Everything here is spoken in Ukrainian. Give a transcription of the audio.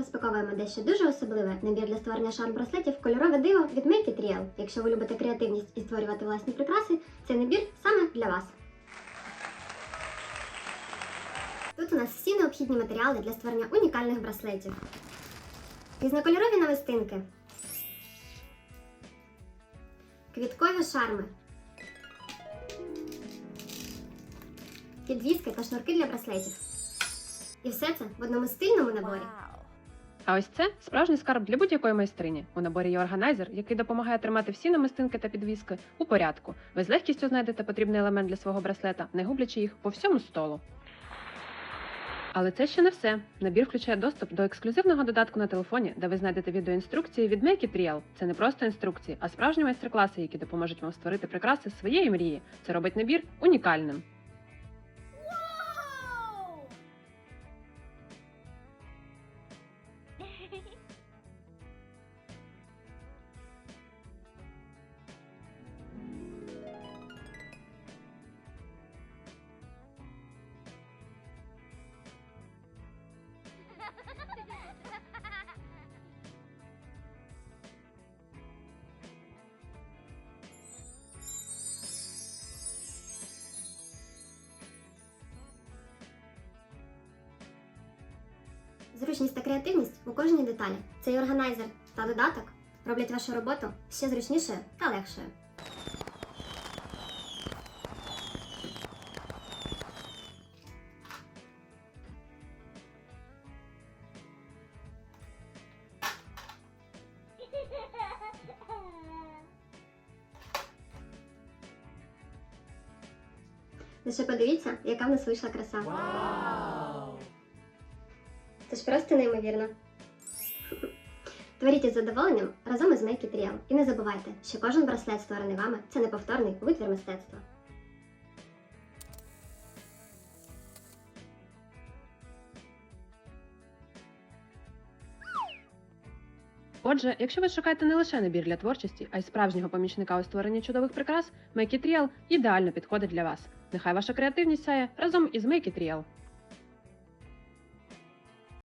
розпаковуємо дещо дуже особливе набір для створення шарм-браслетів кольорове диво від Make It Real. Якщо ви любите креативність і створювати власні прикраси, цей набір саме для вас. Тут у нас всі необхідні матеріали для створення унікальних браслетів. Різнокольорові намистинки, квіткові шарми, підвіски та шнурки для браслетів. І все це в одному стильному наборі. А ось це справжній скарб для будь-якої майстрині. У наборі є органайзер, який допомагає тримати всі намистинки та підвіски у порядку. Ви з легкістю знайдете потрібний елемент для свого браслета, не гублячи їх по всьому столу. Але це ще не все. Набір включає доступ до ексклюзивного додатку на телефоні, де ви знайдете відеоінструкції від Make It Real. Це не просто інструкції, а справжні майстер-класи, які допоможуть вам створити прикраси своєї мрії. Це робить набір унікальним. Зручність та креативність у кожній деталі. Цей органайзер та додаток роблять вашу роботу ще зручнішою та легшою. Лише подивіться, яка в нас вийшла краса. Це ж просто неймовірно. Творіть із задоволенням разом із Make It. І не забувайте, що кожен браслет, створений вами, це неповторний витвір мистецтва. Отже, якщо ви шукаєте не лише набір для творчості, а й справжнього помічника у створенні чудових прикрас, Make It ідеально підходить для вас. Нехай ваша креативність сяє разом із Make It.